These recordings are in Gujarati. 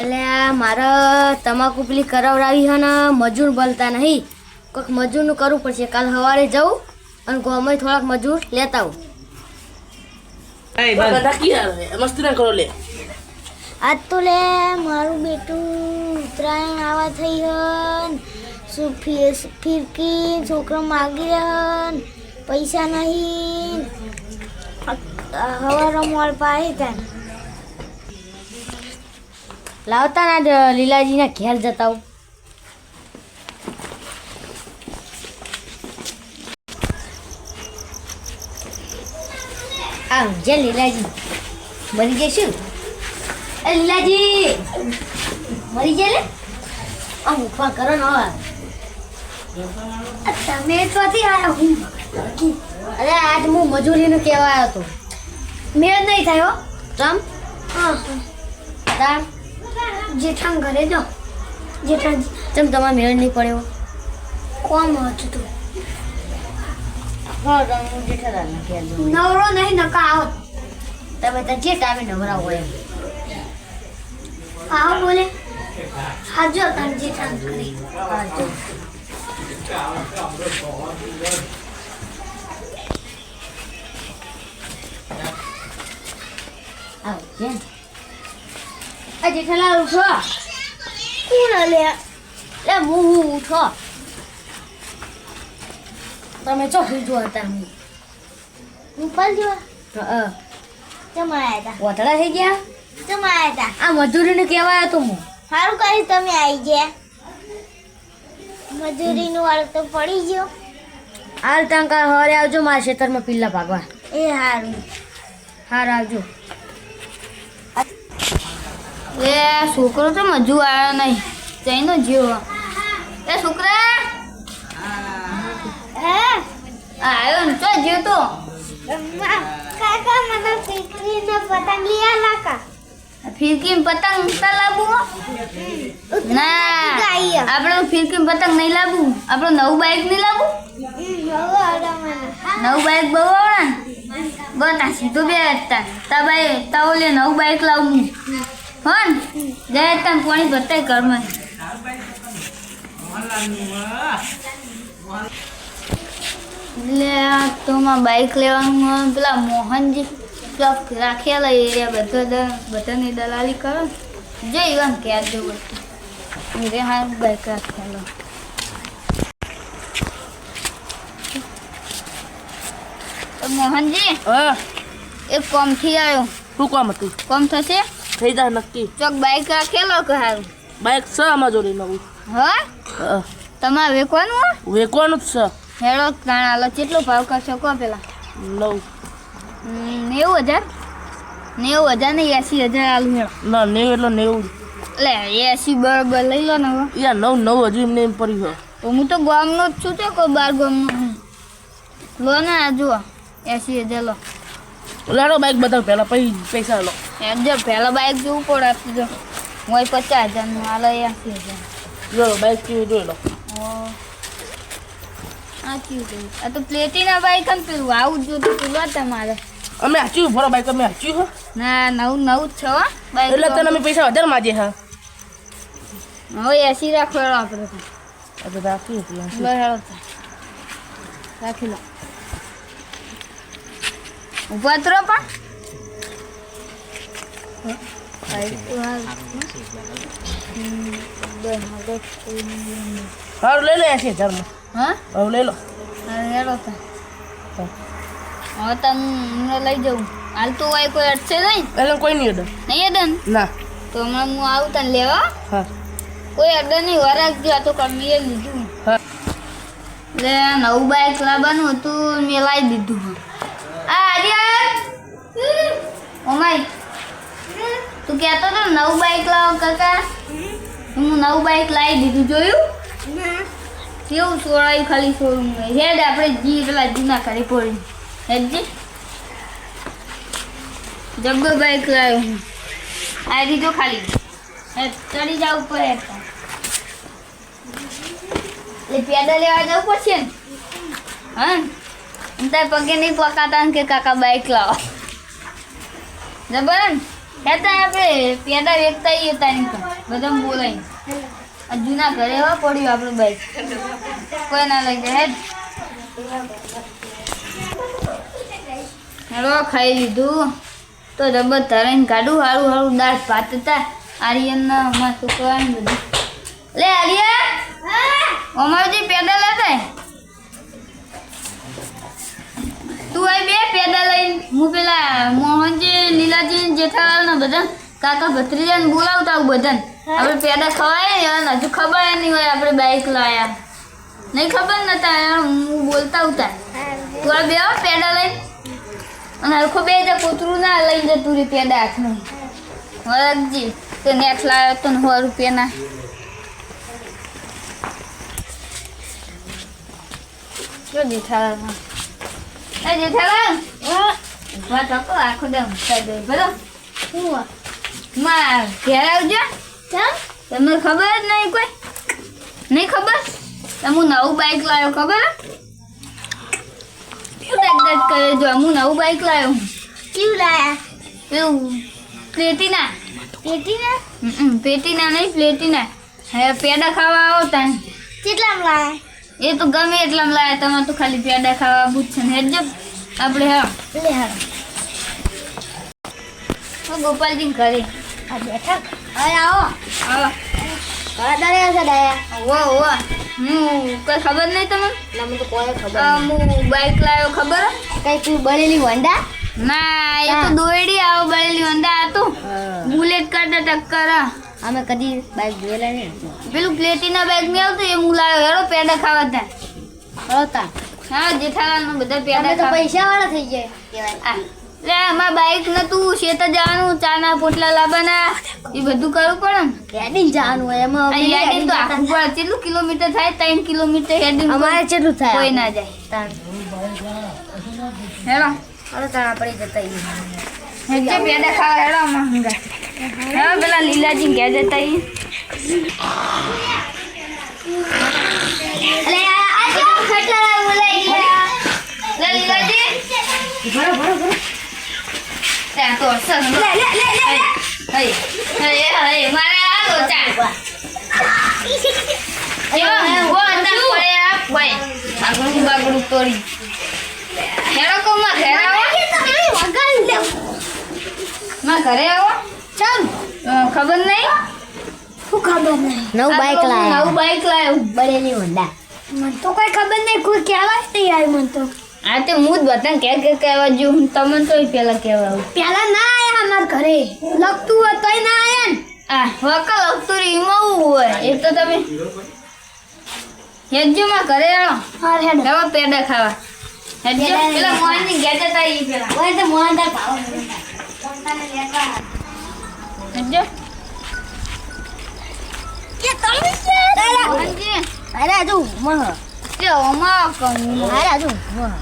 એટલે આ મારે તમાકુ પેલી કરાવડાવી હે ને મજૂર બોલતા નહીં. કોઈક મજૂરનું કરવું પડશે. કાલ સવારે જવું અને ગામમાં થોડાક મજૂર લેતા આવું. મસ્તી કરો લે. આજ તો લે મારું બેટું ઉત્તરાયણ આવા થઈ હન શું ફિરકી છોકરો માગી રહ્યો પૈસા નહીં. હવારો મોલ પાસે ત્યાં લાવતા ના લીલાજીના ઘેર જતા આમ જે લીલાજી મરી એ લીલાજી! મરી જાય લે? આમ ઊભા કરો ને હવે. તમે ચોથી આવ્યા હું અરે આજ હું મજૂરીનું કહેવા આવ્યો હતો. મેળ નહીં થયો તમ હા તાર જેઠાણ ઘરે જો. જેઠાણ તમ તમારે મેળ નહીં પડ્યો કોમ હતું તું. તમે. નવરો નહીં નકા આવો. તમે તો જે ટાઈમે નવરા હોય. આવો બોલે. હાજો તાર જેઠાણ ઘરે. હાજો. આવ જેન આ જેઠાલાલ ઉઠો. કોણ લે. લે હું ઉઠો. તમે ચો જો હતા હું હું પલ જો હતા વતળા થઈ ગયા? તમારા હતા આ મજૂરીને કહેવાય હતો હું. સારું કરી તમે આવી ગયા. મજૂરીનું વાળ તો પડી ગયો. હાલ તંકાર હરે આવજો મારા ખેતરમાં પીલા ભાગવા. એ સારું હાર આવજો. એ છોકરો તો મજુ આવ્યો નહીં. જઈનો જીવો. એ છોકરા. આવ્યો ને તો જીવ તો? કાકા મને પતંગ લઈ લાકા પતંગ તો ના આપણે ફિરકી પતંગ નહીં લાવવું આપણે નવું બાઈક નહીં લાવવું નવું બાઈક બહુ આવડે બતા સીધું બે હતા તા બાઈ તા ઓલે નવું બાઈક લાવવું હન જય તને પાણી ભરતા ઘરમાં. એટલે આ તો માં બાઈક લેવાનું પેલા મોહનજી પેલા રાખેલા એરિયા બધા બધાની દલાલી કરો જઈ એવા ક્યાં જવું રે હા બાઈક રાખેલો. મોહનજી એક કોમથી આવ્યો. શું કોમ હતું? કોમ થશે? થઈ જાય નક્કી. ચોક બાઈક રાખેલો કે હારું? બાઈક છે આમાં જોડે નવું. હા? હા. તમારે વેકવાનું? વેકવાનું જ છે. હેડો કાણા લો કેટલો ભાવ કરશો કહો પેલા? નવ. નેવું હજાર? નેવું હજાર ને એસી હજાર આલુ હેડો. ના નેવું એટલે નેવું. લે એસી બરોબર લઈ લો ને યા નવ નવ હજુ એમને એમ પડી ગયો તો હું તો ગામનો જ છું તે કોઈ બાર ગામનો. લો ને આ જુઓ એસી હજાર લો. લાડો બાઈક બતાવ પહેલા પછી પૈસા લો. એમ જો પહેલા બાઈક જોવું પડે હું પચાસ હજારનું હાલ એસી હજાર. જો બાઈક કેવું જોઈ લો. આ તો પ્લેટીના બાઈક ને પેલું. આવું જોતું પેલું તમારે. અમે હાચ્યું ફરો બાઈક અમે હાચ્યું હો ના નવું નવું જ છે હો. બાઈક એટલે તને અમે પૈસા વધારે માજે હા? હવે એસી રાખો આપણે તો. રાખી રાખી લો. રહો પણ. હારું લઈ લો એસી હજારમાં હા? હવે લઈ લો. તો. હવે તમને લઈ જાઉં. હાલતું હોય કોઈ અટશે નહીં? એટલે કોઈ નહીં અડે નહીં અડન? ના. તો હમણાં હું આવું તને લેવા? હા. કોઈ અડન નહીં વરાગ આ તો કમીએ લીધું. હા. એટલે નવું બાઈક લાવવાનું હતું મેં લાવી દીધું. ઓમાય તું કહેતો હતો ને નવું બાઈક લાવો કાકા હું નવું બાઈક લાવી દીધું જોયું કેવું સોળાયું ખાલી સોળું હેડ આપણે જી પેલા જૂના કરી પડી હેડજી જબ્બર બાઈક લાવ્યો હું આ દીધો ખાલી હેડ ચડી જાવ ઉપર એટલે પેડા લેવા જવું પડશે ને? હા તાર પગે નહીં પકાતા કે કાકા બાઈક લાવો જબર ને હેતા આપણે પેડા વેચતા આવીએ તારી તો બધા બોલાય જૂના ઘરે હો પડ્યું આપણું બાઈક કોઈ ના લઈ જાય હેલો ખાઈ લીધું તો રબર ધરાઈને કાઢું હારું હારું દાળ ભાત હતા આર્યનના માં શું બધું લે આર્યન જે પેદા લેતા તું આય બે પેદા લઈને હું પેલા મોહનજી, લીલાજી જેઠાલાલ બધા કાકા ભત્રીજાને બોલાવતા આવું બધાને. આપણે પેદા ખવાય ને હજુ ખબર નહીં હોય આપણે બાઈક લાયા. નહીં ખબર નતા હું બોલતા તું આ બે પેડા લઈને. અને હરખો બે જ કૂતરું ના લઈ જતું રે પેડા હાથમાં વરગજી તો નેટ લાવ્યો તો ને સો રૂપિયાના. જો જેઠાલાલ એ જેઠાલાલ ઊભા થકો આખો દમ ઉઠાઈ દે બરો માં ઘેર આવજો. તમને ખબર જ નહીં કોઈ? નહીં ખબર? તમે હું નવું બાઈક લાવ્યો ખબર? શું દાગ દાગ કરે જો હું નવું બાઈક લાવ્યો કેવું લાયા? પેલું પ્લેટિના પેટીના? હમ પેટીના નહીં પ્લેટિના. હવે પેડા ખાવા આવો તાન. કેટલામાં લાયા? એ તો ગમે એટલા લાયા તમારે તો ખાલી પેડા ખાવા બુજ ને હેડજો આપણે હા. લે હા. ગોપાલજી ઘરે. આ બેઠા. હવે આવો. આવો. ઘણા છે ડાયા વાહ વાહ હું કોઈ ખબર નહીં તમને? ના મને તો કોઈ ખબર હું બાઈક લાવ્યો ખબર? કઈ તું બળેલી વંડા ના એ તો દોયડી આવો બળેલી વંડા હતું બુલેટ કરતા ટક્કર. અમે કદી બાઈક જોયેલા નહીં પેલું પ્લેટિના બાઇક નહીં આવતું એ હું લાવ્યો હેરો પેડા ખાવા હતા. હતા હા જેઠાલાલ બધા પેડા તો પૈસા વાળા થઈ જાય લે આમાં બાઈક નતું શેતા જવાનું ચાના પોટલા લાવવાના એ બધું કરવું પડે ને. હેડિંગ જવાનું હોય એમાં હેડિંગ તો આખું પડે કેટલું કિલોમીટર થાય? ત્રણ કિલોમીટર હેડિંગ અમારે કેટલું થાય કોઈ ના જાય. હેલો હવે તાણ આપણે જતા આવીએ. પેડા ખાવા હેડો આમાં હા પેલા લીલાજી કહે દેતા આવીએ. અલે આ આ ખટલા બોલાઈ ગયા લીલાજી. ભરો ભરો ભરો. ત્યાં તો અસર લે લે લે લે લે. હઈ હઈ હઈ મારે આ લો ચા. એવા ઊભો હતા પડે આ ભાઈ. આગળનું બાગડું તોડી. હેડો કોમાં ઘરે આવો માં ઘરે આવો. ચમ ખબર નહીં શું ખબર નહીં નવું બાઈક હું નવું બાઈક લાવ્યો બળેલી હોન્ડા મને તો કોઈ ખબર નહીં કોઈ કહેવાય નહીં આવી મને તો. આ તે હું જ બધાને કે કે કહેવા જો હું તમને તો પેલા કહેવા આવું. પેલા ના આયા અમારા ઘરે. લગતું હોય તોય ના આવ્યા ને. આ વકલ અક્તુરી ઈમાવું હોય. એ તો તમે હેજો માં ઘરે આવો. હાર હેડ. દવા પેડા ખાવા. હેજો પેલા મોહનની ઘેર જતા પેલા. ઓય તો ભાવ પોતાને લેતા હેજો. કે તમે છે મોહનજી અરે આજુ મહ તે ઓમાં કહું અરે આજુ મહ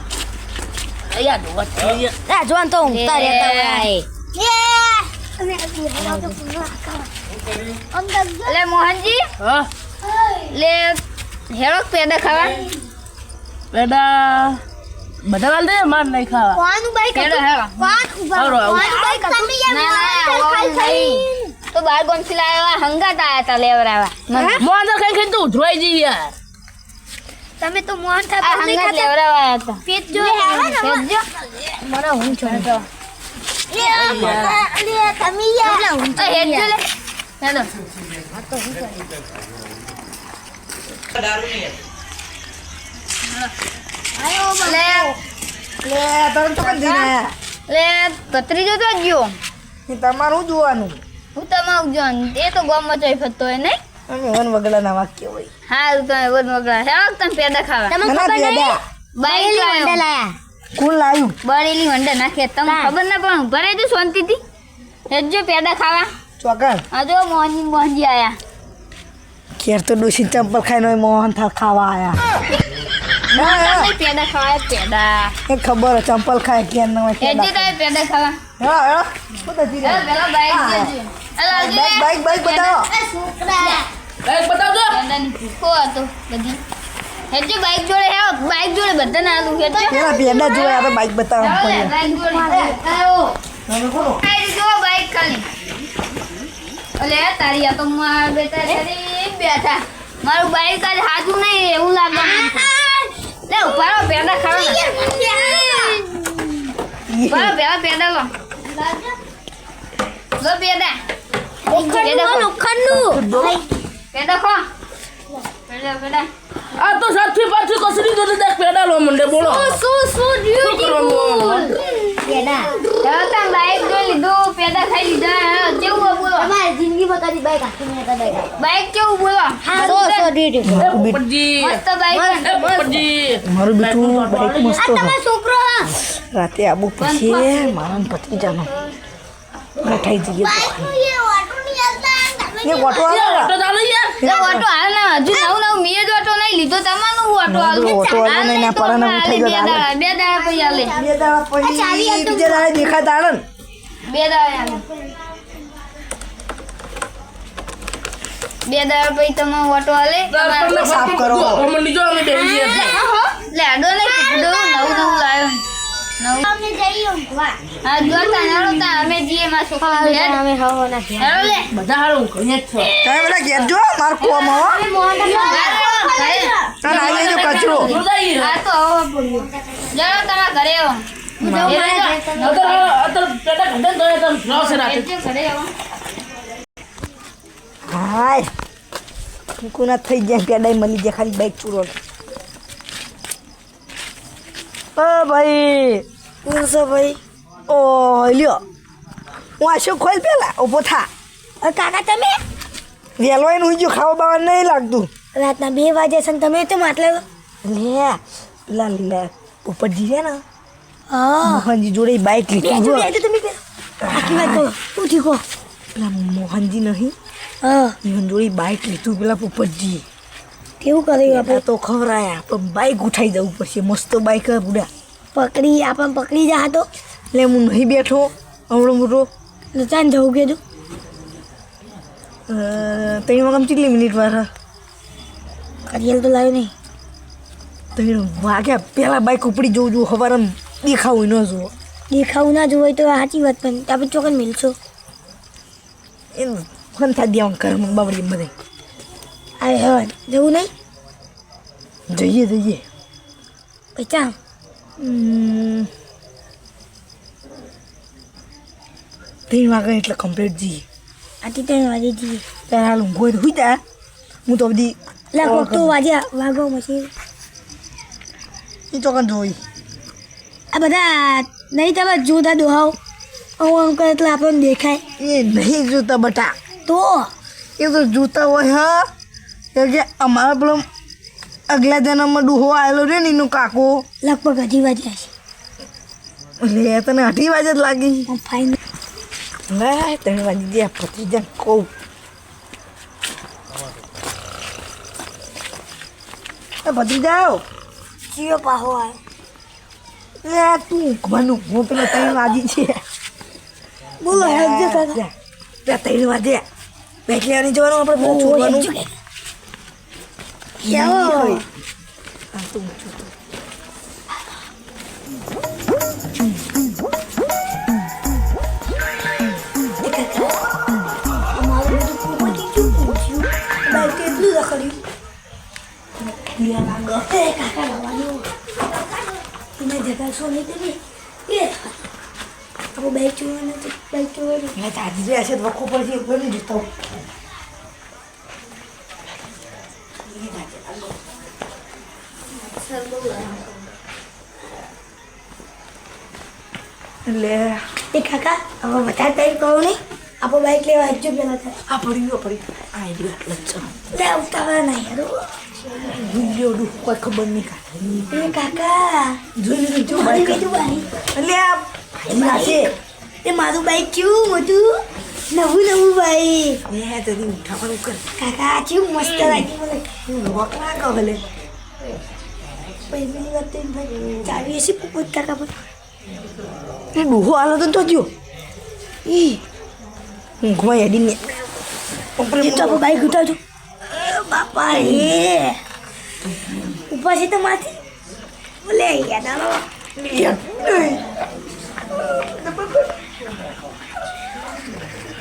અહીંયા ડોવા થઈ આ જોન તો ઊંઘતા લે. રહેતા હોય મોહનજી. હા? લે હેડો પેડા ખાવા. પેડા. બધા વાલ દે માર નહીં ખાવા. કોણ બાઈક હેડો હેડો. કોણ ઊભા. કોણ બાઈક તમે યાર ના, ના, મોહનદાર ખાઈ ખાઈ. તો બાર ગોમથી લાવ્યા હંગાત આયા તા લેવરાવા. મને. મો કઈ કઈ તું ધોઈ જી યાર. તમે તો મોહન થા નહીં ખાતા. લેવરાવા આયા તા. પેટ જો. મને હું છો લે લે તમે યાર. આ હું કરી દારૂ લે લે. તમે તો કઈ આયા લે ભત્રીજો તો ગયો. એ તમારું જોવાનું. હું તમારું જોન એ તો ગામમાં જઈ ફરતો હોય નહીં? અમે વન વગડાના વાક્ય હોય. હા તમે બધું મગડા હેડો તમે પેડા ખાવા. તમને ખબર નહીં? પેડા બાઈક લાયા. કોણ લાયું. બળેલી વંડા નાખે. તમને ખબર ના પણ ભરે જો શાંતિથી. હેજો પેડા ખાવા. ચોકર. આજો જો મોહનજી મોહનજી આયા. કેર તો ડોસી ચંપલ ખાઈને મોહન થા ખાવા આયા. ના, ના, પેડા ખાવા પેડા એ ખબર હે, ચંપલ ખાય ઘેર ના હોય હેડજો તમે પેડા ખાવા હા હા. બધા હેડો પેલા બાઈક. જજો. બાઈક બાઈક બાઈક બતાવો. છોકરા. બાઈક બતાવજો. પેડાની ભૂખો હતો બધી. હેડજો બાઈક જોડે હે બાઈક જોડે બધાને આલું હેડજો. પેલા પેડા જોયા આ બાઈક પડે બાઈક જોડે. આવો. તમે જો બાઈક ખાલી. અલે તારી આ તો મારા બેટા શરીર બેઠા. મારું બાઈક આજ હાજુ નહીં એવું લાગે. લે રહો પેડા ઊભા રહો પેલા પેડા લો. લો પેડા. પેડા ખો. પેડા પેડા આ તો સાથી પાછી કસરી કરી દે પેડા લો મંડે બોલો. શું શું શું કરવાનું? પેડા ચાલો તાર બાઈક જોઈ લીધું પેડા ખાઈ લીધા. કેવું બોલો? તમારી જિંદગીમાં કદી બાઈક હાથી મેં કદાચ બાઈક. કેવું બોલો? સો સો દીધી મસ્ત બાઈક મારું બેટું બાઈક મસ્ત આ તમારો છોકરો રાતે આબુ પછી મારા પતિ જાનો. ગઠાઈ જઈએ તો ખાઈ. એ ઓટો એ ઓટો ચાલે યાર એ ઓટો હાલ ના હજુ નવું નવું મેં જ ઓટો નહીં લીધો તમારું ઓટો હાલ. ઓટો હાલ નહીં, ના ઉઠાઈ બે ગયો હાલે. દાડા બે દાડા પછી હાલે. બે દાડા પછી બીજા દાડે દેખાય તાણે બે દાડા હાલે. બે દાડા પછી તમે ઓટો હાલે. સાફ કરો. મંડી જો અમે બેસી છીએ લે આડો ને કીધું નવું નવું લાવ્યો. નવું અમે જઈએ ઊંઘવા. હા જો તા અમે જઈએ માં છોકરા અમે હવા નાખીએ. લે. બધા હારું ઊંઘીએ છો. તમે બધા ઘેર જો માર કોમ હો અમે મોહન ઘરે. અને આવી જો કચરો. જોદાઈ તો હવે બોલ્યો તમારા ઘરે આવો. અત્યારે અત્યારે પેટા ઘટે તો એ તમે ફ્લોસ રાતે ઘરે ઘરે આવો. હાય. કુના થઈ જાય પેડાઈ મળી જાય ખાલી બાઈક ચૂરો ઓ ભાઈ શું ભાઈ? ઓ લ્યો. હું આશો ખોલ પેલા? ઊભો થા. અ, કાકા તમે? વહેલો એને હું જો ખાવા બાવા નહીં લાગતું. રાતના બે વાગે છે ને તમે તો માટલે લે. લા લે ઉપર છે ને. હા. મોહનજી જોડે બાઇક લીધી જો. તમે. આખી વાત શું થયું કહો પેલા મોહનજી નહીં. હા. જોડે બાઇક લીધું પેલા પોપટજી કેવું કર્યું આપણે તો ખવરાયા પણ બાઈક ઉઠાઈ જવું પડશે મસ્ત બાઈક હે બુડા. પકડી આપણને પકડી જા તો એટલે હું નહીં બેઠો અવડો મોટો. નચાન જવું કીધું ત્રણ વાગમ કેટલી મિનિટ વાર? કરિયલ તો લાવ્યો નહીં. ત્રણ વાગ્યા પહેલાં બાઈક ઉપડી જવું જોવું હવારે દેખાવું ન જુઓ દેખાવું ના જોવાય તો સાચી વાત પણ આપણે ચોકન મિલશો. એમ ફોન થાય દેવાનું કરે બાબરી બધે. આવે હવે જવું નહીં જઈએ જઈએ પૈસા હમ. ત્રણ વાગે એટલે કમ્પ્લીટ જઈએ આથી ત્રણ વાગે જઈએ ત્યારે હાલ ઊંઘો હોય તો હુઈ જા હું તો બધી લા કોક તો વાગ્યા વાગો પછી એ ચોકન જોઈ આ બધા નહીં તમે જોતા દોહાવ આવું આમ કરે એટલે આપણને દેખાય એ નહીં જોતા બટા તો એ તો જોતા હોય હા એ કે અમારા પેલો અગલા જન્મમાં ડૂહો આવેલો રે ને એનો કાકો. લગભગ અઢી વાગે છે. એટલે તને અઢી વાગે જ લાગી. ફાઈન લે ત્રણ વાગી ગયા ભત્રીજા કહું. એ જાઓ. જીઓ પાહો આવે લે તું ઊંઘવાનું હું પેલો ત્રણ વાગી છે. બોલો હેડજો કાકા. ત્યાં ત્રણ વાગે. બેટ આની જવાનું આપણે બહુ છોડવાનું કેવો આ તો ઊંચું તો. અમારું બધું પોપટી ચૂપ પૂછ્યું બાઈક કેટલું રખડ્યું એ કાકા લાવવાનું એને જગા સો નહીં તમે એ આપણે બાઈક જોવાનું તો બાઈક જોવાનું એટલે દાદી જે હશે તો પડશે એ કાકા હવે વધારે ટાઈમ કહો નહીં. આપણે બાઈક લેવા હજુ પેલા થાય આ પડી ગયો પડી આ રહ્યો એટલે જ છે. લે ઉતાવળા ના યાર ભૂલ્યો ડૂ કોઈ ખબર નહીં કાકા એ કાકા જોઈ લીધું બાઈક એટલે આ ભાઈના છે. એ મારું બાઈક કેવું મોટું નવું નવું બાઈક એ તરી ઉઠાવાનું કર. કાકા કેવું મસ્ત લાગ્યું મને. હું ના કહો ભલે પછી પેલી વાત તો ચાવી હશે પોપટ કાકા પર. એ ડૂહો આલો તો જો ઈ ઊંઘમાં હેડીને એ તો આપણે બાઈક ઉતારજો એ બાપા રે ઉપર છે તો માથે બોલે યાદ આલો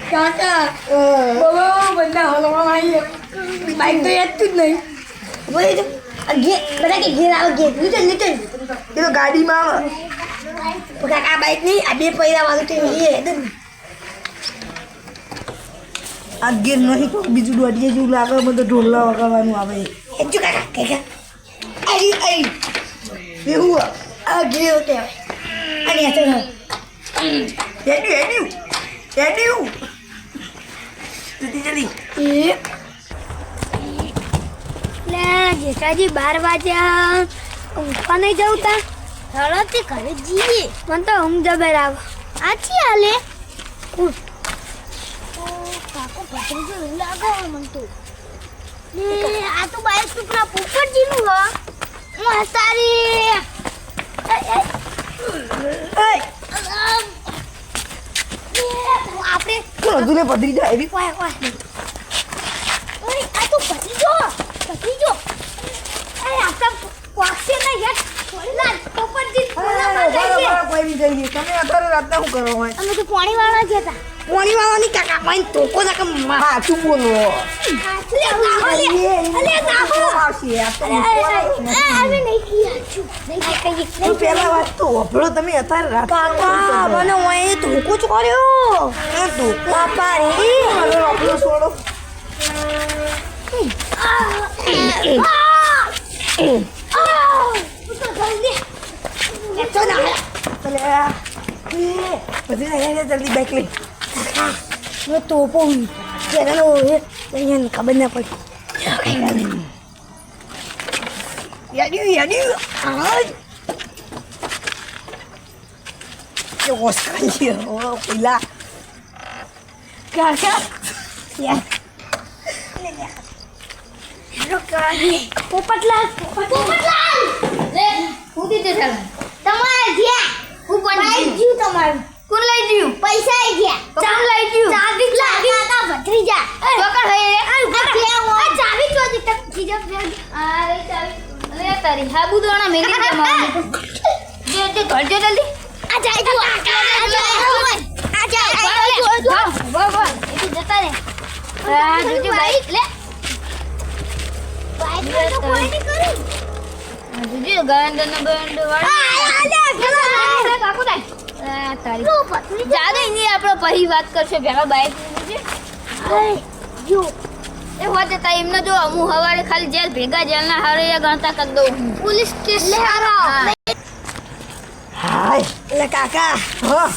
કાકા બહુ બધા હલવા આવી બાઈક તો યાદ જ નહીં બોલે બધા કે ઘેર આવો ઘેર નીચે નીચે એ તો ગાડીમાં આવે કાકા આ બાઈક નહીં આ બે પૈડા વાળું તો એ હેડ ને. આ ગેર નહીં તો બીજું દોડીએ જેવું લાગે બધું ઢોલના વગાડવાનું આવે હેડ જો કાકા કાકા આઈ આઈ એવું આ ઘેર કહેવાય અને આ તો એડ્યું એડ્યું એડ્યું જલ્દી જલ્દી એ લે જેઠાજી બાર વાગ્યા ઊંઘવા નહીં જવું તા હળદથી ઘરે જઈએ. મને તો ઊંઘ જબર આવ આછી હાલે કાકો ભત્રીજો લાગે મને તો ને આ તો બાઈક ટુકડા પોપટજીનું હ. હું હસારી. આપણે હતું ને પધરી જાય એવી વાય ઓય આ તો પધરી જો પધરી એ આપણા વાક્ય ના યાર ના પોપટજી બોલા બરાબર કોઈ બી જઈએ તમે અત્યારે રાતના શું કરો હોય અમે તો પાણી વાળા જ હતા પાણી વાળા ની કાકા પાણી તોકો ના કે હા બોલો અલે નાહો લે અલે નાહો આવશે આ તો અરે નહીં કિયા છું નહીં કહીએ તો પહેલા વાત તો વભળો તમે અત્યારે રાત કાકા મને ધોકો જ કર્યો બાપા રે આપણો છોડો બધી જલ્દી બાઈક લઈ મેં તોપો જેનાનો અહીંયા ખબર ના પડી યાડ્યું યાડ્યું આજ કે ઓસ્કારી ઓ પેલા કાકા યાર પોપટલાલ પોપટલાલ લે હું કીધું ચાલ હું બાઈક જીવ જીવ તમારું. કોણ લઈ ગયું? પૈસા આવી ગયા. કોણ લઈ ગયું. ચાવી ચાવી કાકા ભત્રી જા. ચોકર હે આ ચાવી ચોધી તક જીજો આ રે ચાવી. લે તારી. સાબુદાણા મેલી દે મારું જે જે ઘર ઘરજો જલ્દી. આ જાય તું. આ જાય આ જાય જો જો વાહ વાહ એ જતા રે. આ જોજો બાઈક. લે. બાઈક તો. કોઈ નહીં કરી જોજો ગાંડનો બંડ વાળી. પછી વાત કરશે ભેગા બાઈક જો એ હોત જતા એમને જો હું હવારે ખાલી જેલ ભેગા જેલના હારે ગણતા કરી દઉં પોલીસ સ્ટેશન. હાય એટલે કાકા હા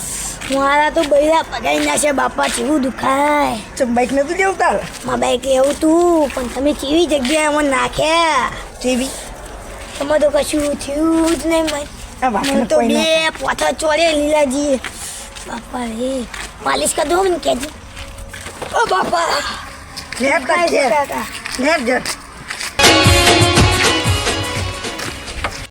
મારા તો બૈરા પગાઈ છે બાપા કેવું દુખાય તો બાઈક નતું જવું તાર બાઈક એવું તું પણ તમે કેવી જગ્યાએ મને નાખ્યા જેવી તમે તો કશું થયું જ નહીં વાતને તો ના બે પોથા ચોરે લીલાજી. બાપા રે માલિશ કરી દો મને કેજી. ઓ બાપા. ઘેર કાકા. ઘેર જટ